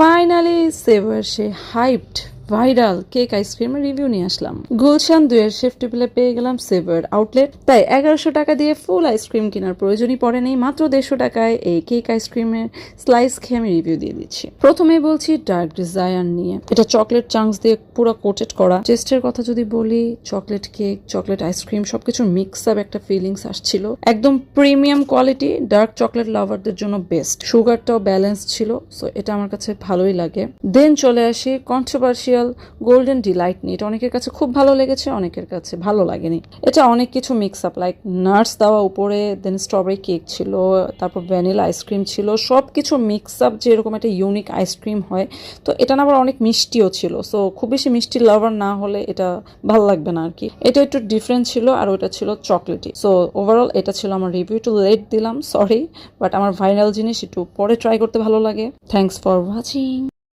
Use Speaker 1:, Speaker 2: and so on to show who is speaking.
Speaker 1: Finally সেভার সে hyped viral cake আইসক্রিমের রিভিউ নিয়ে আসলাম। গুলশান দুয়ের শেফ টেবিলে পেয়ে গেলাম সেভার আউটলেট তাই এগারোশো টাকা দিয়ে ফুল আইসক্রিম কেনার প্রয়োজনই পড়ে নেই, মাত্র দেড়শো টাকায় এই কেক আইসক্রিমের স্লাইস খেয়ে আমি রিভিউ দিয়ে দিচ্ছি। প্রথমে বলছি ডার্ক ডিজায়ার নিয়ে। এটা চকলেট চাংস দিয়ে পুরো কোটেড করা। টেস্টের কথা যদি বলি chocolate cake chocolate ice cream সবকিছুর মিক্স আপ একটা ফিলিংস আসছিল। একদম প্রিমিয়াম কোয়ালিটি ডার্ক চকলেট লাভারদের জন্য বেস্ট সুগারটাও ব্যালেন্স ছিল সো এটা আমার কাছে ভালোই লাগে। দেন চলে আসি কন্ট্রোভার্সিয়াল গোল্ডেন ডিলাইট নিয়ে। এটা অনেকের কাছে খুব ভালো লেগেছে, অনেকের কাছে ভালো লাগেনি। এটা অনেক কিছু মিক্স আপ লাইক নাটস দেওয়া উপরে দেন স্ট্রবেরি কেক ছিল, তারপর ভ্যানিলা আইসক্রিম ছিল সব কিছু মিক্স আপ যে এরকম একটা ইউনিক আইসক্রিম হয়। তো এটা না আবার অনেক মিষ্টিও ছিল। সো খুব বেশি মিষ্টি লাভার না হলে এটা ভালো লাগবে না আর কি এটা একটু ডিফারেন্ট ছিল আর ওটা ছিল চকলেটি সো ওভারঅল এটা ছিল আমার রিভিউ একটু লেট দিলাম সরি বাট আমার ভাইরাল জিনিস একটু পরে ট্রাই করতে ভালো লাগে। Thanks for watching